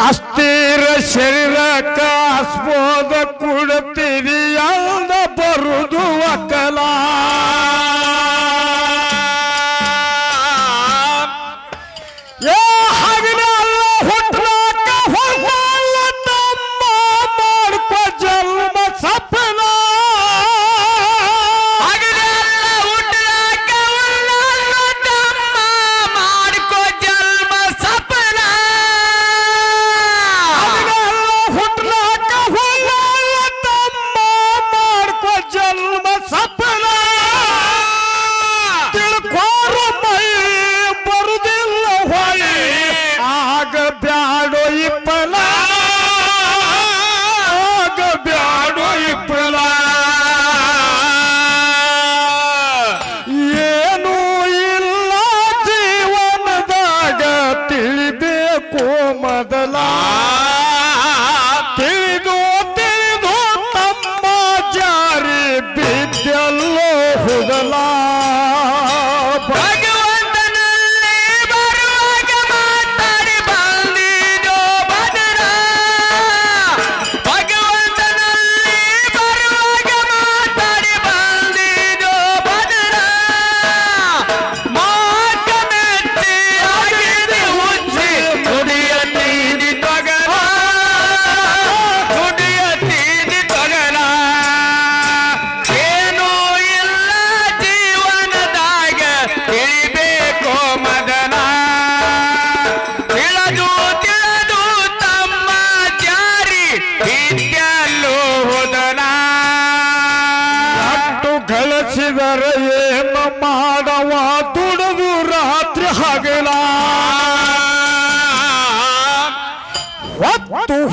ಅಸ್ಥಿರ ಶರೀರಕ್ಕೆ ಆಸ್ಪೋದ ಕೊಡುತ್ತೀರಿ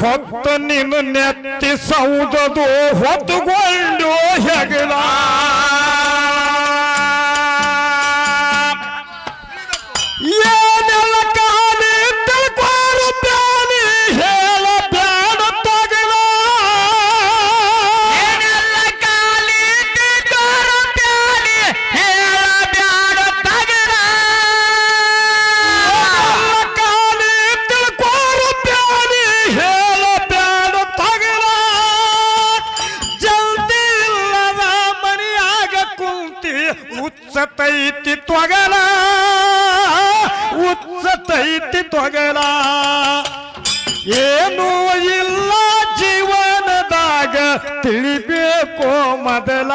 ಹೊತ್ತು ನಿನ್ನ ನೆತ್ತಿ ಸೌದದು ಹೊತ್ತುಕೊಂಡು ಹೆಗಲ ಏನೂ ಇಲ್ಲ ಜೀವನದಾಗ ತಿಳಿಬೇಕು ಮೊದಲ.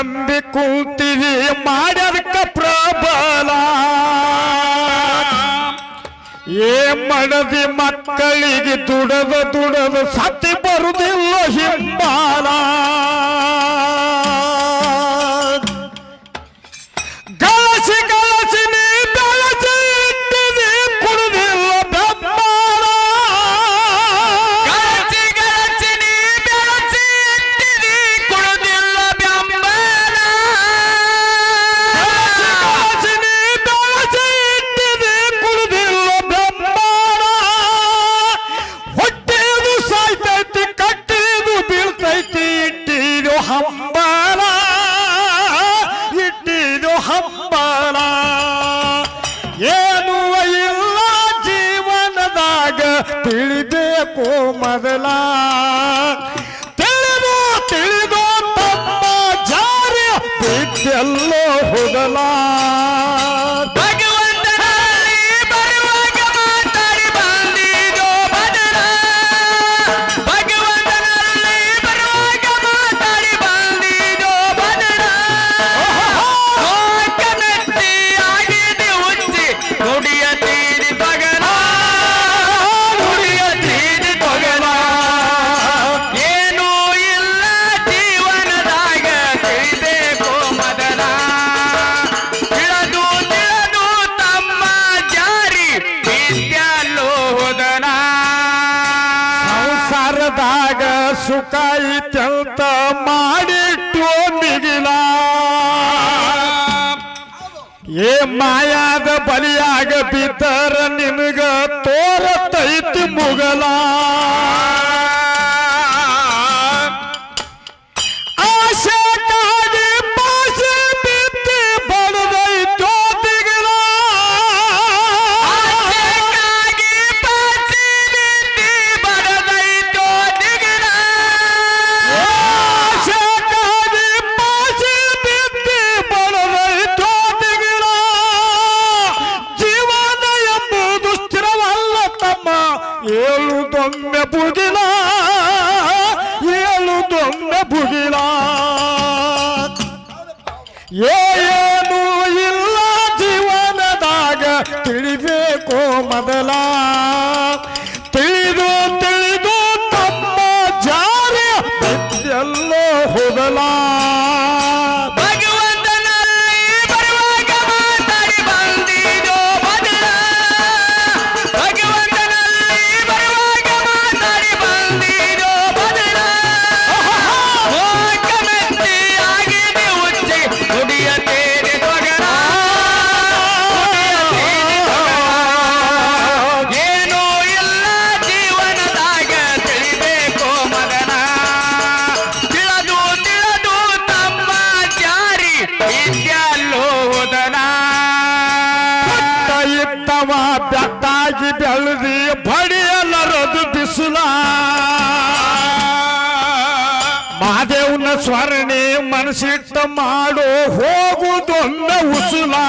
ನಂಬಿ ಕೂತಿರಿ ಮಾಡ್ಯದಕ್ಕ ಪ್ರಬಲ. ಏ ಮಡದಿ ಮಕ್ಕಳಿಗೆ ದುಡದ ದುಡದ ಸತಿ ಬರುದಿಲ್ಲ ಹಿಂಬ. ಕೋಮದಲಾ ಮಾಯಾದ ಬಲಿಯಾಗ ಬಿದ್ದರ ನಿನಗ ತೋರತೈತಿ ಮುಗಲಾ. Mandela. ಮನಸ್ಸಿಟ್ಟ ಮಾಡೋ ಹೋಗುದೊನ್ನ ಉಸುಲಾ.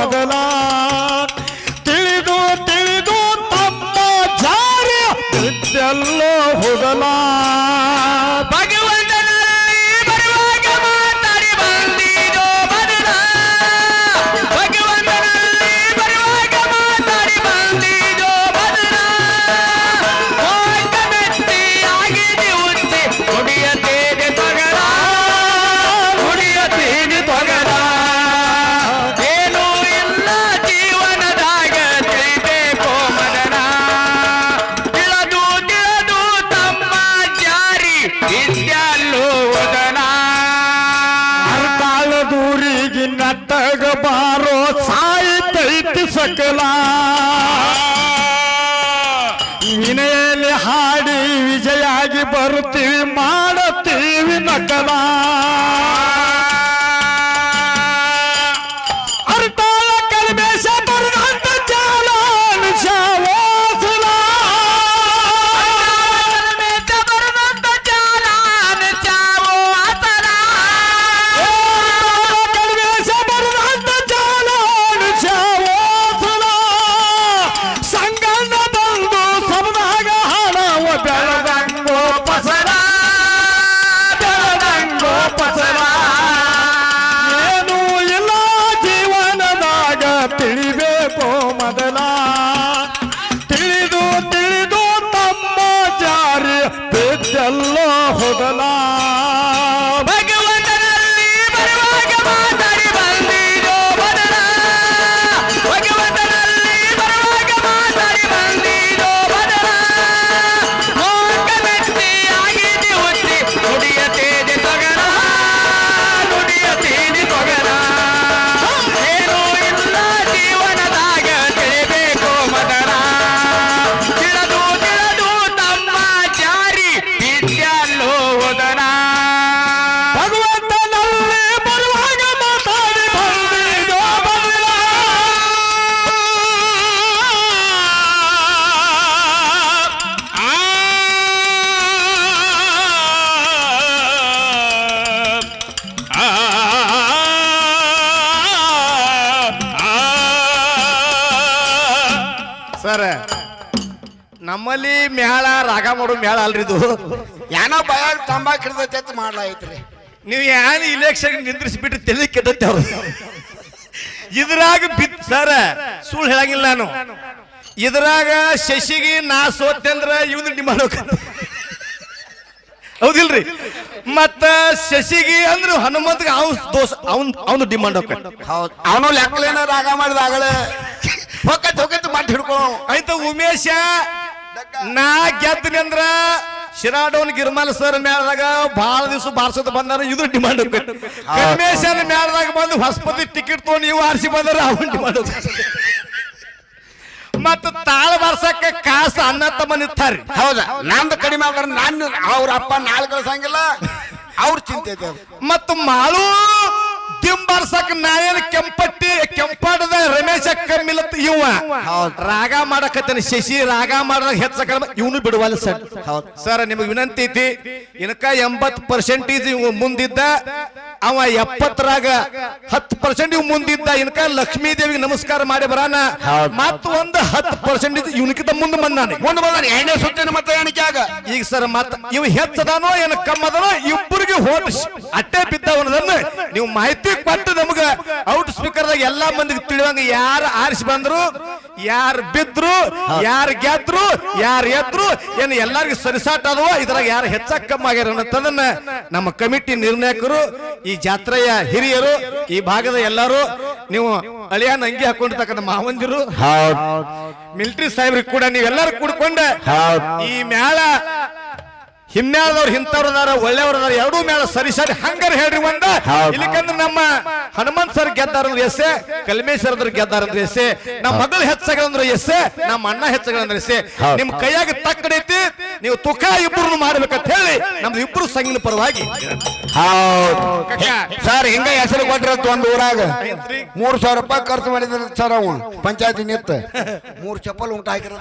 बदला ಸರ್ ನಮ್ಮಲ್ಲಿ ಮೇಳ ರಾಗ ಮಾಡೋ ಮೇಳ ಅಲ್ರಿ ಇದು. ಏನೋ ಭಯ ತಂಬಾಕ್ ಹಿಡ್ದೈತೆ ಅಂತ ಮಾಡ್ಲಾಯ್ತ್ರಿ. ನೀವು ಏನ್ ಇಲೆಕ್ಷನ್ ನಿಂದ್ರಿಸ್ಬಿಟ್ಟು ತಲೆ ಕೆಟ್ಟತ್ತೆ ಅವ್ರು. ಇದ್ರಾಗ ಬಿತ್ ಸರ್ ಸುಳ್ಳು ಹೇಳಂಗಿಲ್ಲ ನಾನು. ಇದ್ರಾಗ ಶಶಿಗೆ ನಾ ಸೋತೆ ಅಂದ್ರ ಇವನು ಹೋಗ್ತದೆ ಹೌದಿಲ್ರಿ? ಮತ್ತ ಶಶಿಗೆ ಅಂದ್ರೆ ಹನುಮಂತಗೆ ಅವ್ನ ದೋಷ ಅವನ್ ಅವನು ಡಿಮಾಂಡ್ ಹೋಗ್ತಾನೆ. ಹೌದು ಅವನು ಲೆಕ್ಕಲೇನ ರಾಗ ಮಾಡಿದ ಆಗಲೇ ಹೊಕ್ಕತ್ ಹೊಕ್ಕತ್ ಮಟ್ಟ ಹಿಡ್ಕೊ ಆಯ್ತು ಉಮೇಶ ನಾ ಗೆದ್ದನಿ ಅಂದ್ರ ಶಿರಾಡೋನ್ ಗಿರ್ಮಲ್ ಸರ್ ಮೇಳದಾಗ ಬಹಳ ದಿವಸ ಬಾರ್ಸೋದ್ ಬಂದಾರ ಇದು ಡಿಮಾಂಡ್ ಉಮೇಶನ ಮೇಳದಾಗ ಬಂದು ಹೊಸಪತಿ ಟಿಕೆಟ್ ತೊಗೊಂಡು ನೀವು ಆರಿಸಿ ಬಂದಾರ ಅವನ್ ಡಿಮಾಂಡ್ ಮತ್ತ ತಾಳ ಬಾರ್ಸಕ್ಕ ಕಾಸ ಅನ್ನ ತಮ್ಮ ನಿಂತಾರ್ರಿ ಹೌದಾ. ನಂದು ಕಡಿಮೆ ಆದ್ರೆ ನಾನು ಅವ್ರ ಅಪ್ಪ ನಾಳೆ ಕಳ್ಸಂಗಿಲ್ಲ. ಅವ್ರ ಚಿಂತೆ ಅದು. ಮತ್ತ ಮಾಳು ದಿಂಬ್ ಬಾರ್ಸಕ್ ನಾಯನ್ ಕೆಂಪಟ್ಟಿ ಕೆಂಪಾಡದ ರಮೇಶ ಕಮ್ಮಿಲತ್ ಇವ. ರಾಗ ಮಾಡಕತ್ತೇನೆ ಶಶಿ ರಾಗ ಮಾಡದ ಹೆಚ್ಚಕ ಇವನು ಬಿಡುವಲ್ಲ ಸರ್. ಸರ್ ನಿಮಗೆ ವಿನಂತಿ ಐತಿ ಇನ್ಕ ಎಂಬತ್ ಪರ್ಸೆಂಟೇಜ್ ಇವ್ ಮುಂದಿದ್ದ ಅವ ಎಪ್ಪತ್ತರಾಗ ಹತ್ತು ಪರ್ಸೆಂಟ್ ಇವ್ ಮುಂದಿದ್ದ ಇನ್ಕ ಲಕ್ಷ್ಮೀ ದೇವಿಗೆ ನಮಸ್ಕಾರ ಮಾಡಿ ಬರಾನ. ಮತ್ತ ಒಂದ್ ಹತ್ತು ಪರ್ಸೆಂಟೇಜ್ ಇವನಕ್ಕಿಂತ ಮುಂದೆ ಬಂದಾನೆ ಮುಂದೆ ಬಂದಾನೆ ಎಣ್ಣೆ ಸುತ್ತಿನ ಮತ್ತೆ ಎಣಿಕೆ ಆಗ ಈಗ ಸರ್ ಮತ್ತ ಇವ್ ಹೆಚ್ಚದಾನೋ ಏನ್ ಕಮ್ಮದನೋ ಇಬ್ಬರಿಗೆ ಹೋಟ್ ಅಟ್ಟೆ ಬಿದ್ದವನದನ್ನ ನೀವು ಮಾಹಿತಿ ಕೊಟ್ಟು ನಮಗ ಔಟ್ ಸ್ಪೀಕರ್ ದಾಗ ಎಲ್ಲಾ ಮಂದಿಗೆ ತಿಳಿವಂಗ ಯಾರು ಆರಿಸಿ ಬಂದ್ರು ಯಾರು ಬಿದ್ರು ಯಾರು ಗೆದ್ರು ಯಾರು ಎದ್ರು ಏನು ಎಲ್ಲಾರ್ಗು ಸರಿಸಾಟ ಅದವ ಇದ್ರಾಗ ಯಾರು ಹೆಚ್ಚಾಗ ಕಮ್ಮಿ ಆಗ್ಯಾರ ಅನ್ನೋದನ್ನ ನಮ್ಮ ಕಮಿಟಿ ನಿರ್ಣಾಯಕರು ಈ ಜಾತ್ರೆಯ ಹಿರಿಯರು ಈ ಭಾಗದ ಎಲ್ಲರೂ ನೀವು ಅಳಿಯನ್ ಅಂಗಿ ಹಾಕೊಂಡಿರ್ತಕ್ಕಂಥ ಮಾವಂದಿರು ಮಿಲಿಟರಿ ಸಾಹೇಬ್ರಿಗೆ ಕೂಡ ನೀವೆಲ್ಲರೂ ಕೂಡ್ಕೊಂಡ ಈ ಮೇಳ ಹಿಮ್ಮ್ಯಾಳದವ್ರು ಇಂಥವ್ರದಾರ ಒಳ್ಳೆಯವ್ರದಾರ ಎರಡೂ ಮೇಳ ಸರಿ ಸರಿ. ಹಂಗಾರ ಹೇಳ್ರಿ ಒಂದ. ಇಲ್ಲಿಕಂದ್ರೆ ನಮ್ಮ ಹನುಮಂತ್ ಸರ್ ಗೆದ್ದಾರಂದ್ರೆ ಎಸ್ಸೆ ಕಲ್ಮೇಶ್ವರ ಅದ್ರ ಗೆದ್ದಾರಂದ್ರೆ ಎಸ್ಸೆ ನಮ್ಮ ಮಗಳು ಹೆಚ್ಚಗಳಂದ್ರೆ ಎಸ್ಸೆ ನಮ್ಮ ಅಣ್ಣ ಹೆಚ್ಚಗಳಂದ್ರೆ ಎಸ್ಸೆ. ನಿಮ್ ಕೈಯಾಗ ತಕ್ಕಡೈತಿ ನೀವು ತುಕ ಇಬ್ಬರು ಮಾಡ್ಬೇಕಂತ ಹೇಳಿ ನಮ್ದು ಇಬ್ರು ಸಂಗಿನ ಪರವಾಗಿ. ಸರ್ ಹಿಂಗ ಹೆಸರು ಕೊಟ್ಟಿರತ್ತ ಒಂದು ಊರಾಗ. ಮೂರ್ ಸಾವಿರ ರೂಪಾಯಿ ಖರ್ಚು ಮಾಡಿದ್ರ ಸರ್ ಅವ ಪಂಚಾಯತಿ ನಿತ್ತ ಮೂರ್ ಚಪ್ಪಲ್ ಉಂಟ ಹಾಕಿರೋ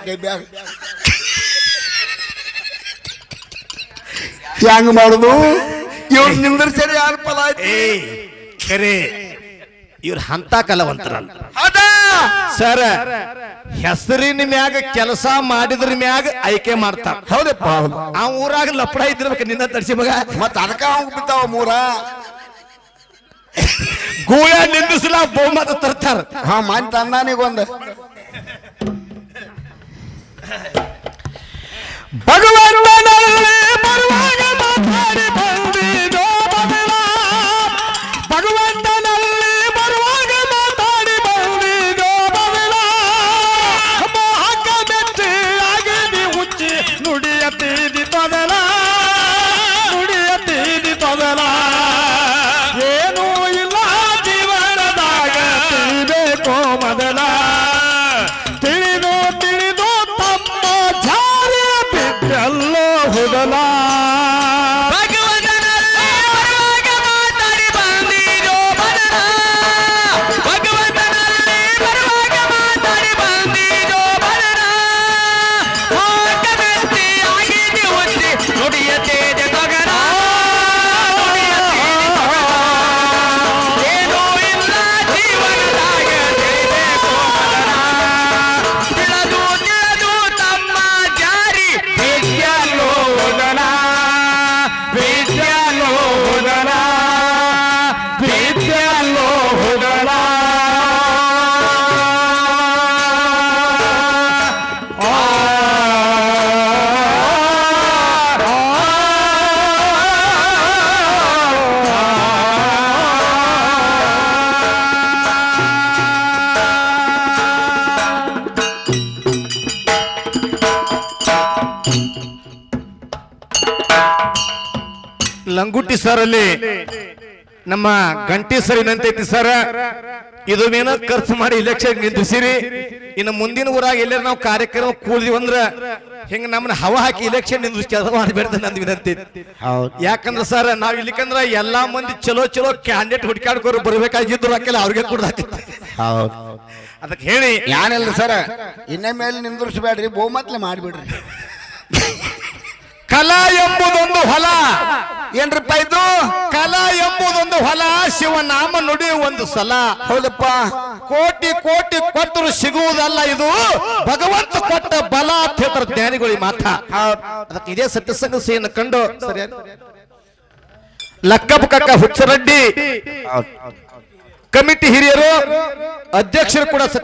ಹೆಂಗ್ ಮಾಡುದು? ಇವ್ರು ನಿಂದ್ರಿಸರಿ ಯಾರ ಫಲ ಏಯ್ ಖರೆ ಇವ್ರ ಹಂತ ಕಲವಂತರ. ಹೌದಾ? ಸರ್ ಹೆಸರಿನ ಮ್ಯಾಗ ಕೆಲಸ ಮಾಡಿದ್ರ ಮ್ಯಾಗ ಆಯ್ಕೆ ಮಾಡ್ತಾರ. ಹೌದಪ್ಪ ಹೌದು. ಆ ಊರಾಗ ಲಪ್ಪಡ ಇದ್ದಿರ್ಬೇಕು ನಿನ್ನ ತರ್ಸಿ ಮಗ. ಮತ್ತ ಅದಕ್ಕ ಹೋಗ್ಬಿಟ್ಟಾವ ಮೂರ? ಗೂಯ ನಿಂದಿಸಲ ಬಹುಮತ ತರ್ತಾರ. ಹಾ ಮಾನ್ ತಂದಾನಿಗೊಂದು ಭಗವಂತನಲ್ಲಿ ಸರ್ ಅಲ್ಲಿ ನಮ್ಮ ಗಂಟಿ ಸರ್ ಏನಂತೈತಿ ಸರ್. ಇದು ಏನೋ ಖರ್ಚು ಮಾಡಿ ಇಲೆಕ್ಷನ್ ನಿಂತಿಸಿರಿ ಇನ್ನು ಮುಂದಿನ ಊರಾಗ ಎಲ್ಲರ ನಾವು ಕಾರ್ಯಕ್ರಮ ಕೂಡಿದ್ವಿ ಅಂದ್ರ ಹಿಂಗ ನಮ್ಮನ್ನ ಹವ ಹಾಕಿ ಇಲೆಕ್ಷನ್ ನಿಂದ್ರಿಸಿ ಕೆಲಸ ಮಾಡಬೇಡ ನಂದ್ ವಿನಂತಿ. ಹೌದು. ಯಾಕಂದ್ರ ಸರ್ ನಾವ್ ಇಲ್ಲಿಕಂದ್ರ ಎಲ್ಲಾ ಮಂದಿ ಚಲೋ ಚಲೋ ಕ್ಯಾಂಡಿಡೇಟ್ ಹುಡ್ಕಾಡ್ಕೋರು ಬರ್ಬೇಕಾಗಿದ್ದು ಹಾಕಿಲ್ಲ ಅವ್ರಿಗೆ ಕೂಡ ಹೌದು. ಅದಕ್ಕೆ ಹೇಳಿ. ಯಾನಿಲ್ಲ ಸರ್ ಇನ್ನೇ ಮೇಲೆ ನಿಂದ್ರಿಸ್ಬೇಡ್ರಿ ಬಹುಮತ್ಲೆ ಮಾಡ್ಬಿಡ್ರಿ. ಕಲಾ ಎಂಬುದೊಂದು ಹೊಲ. ಏನ್ರಿಪ್ಪ ಇದು? ಕಲಾ ಎಂಬುದೊಂದು ಹೊಲ ಶಿವನಾಮ ನುಡಿ ಒಂದು ಸಲ. ಹೌದಪ್ಪ. ಕೋಟಿ ಕೋಟಿ ಕೊಟ್ಟರು ಸಿಗುವುದಲ್ಲ ಇದು? ಭಗವಂತ ಕೊಟ್ಟ ಬಲ ಅಂತ ಹೇಳ್ತಾರೆ ಜ್ಞಾನಿಗಳಿಗೆ ಮಾತ. ಅದಕ್ಕೆ ಇದೇ ಸತ್ಯಸಂಗಸಿಯನ್ನು ಕಂಡು. ಸರಿ ಲಕ್ಕಪ್ಪ ಕಕ್ಕ ಹುಚ್ಚರಡ್ಡಿ. ಕಮಿಟಿ ಹಿರಿಯರು ಅಧ್ಯಕ್ಷರು ಕೂಡ ಸತ್ಯ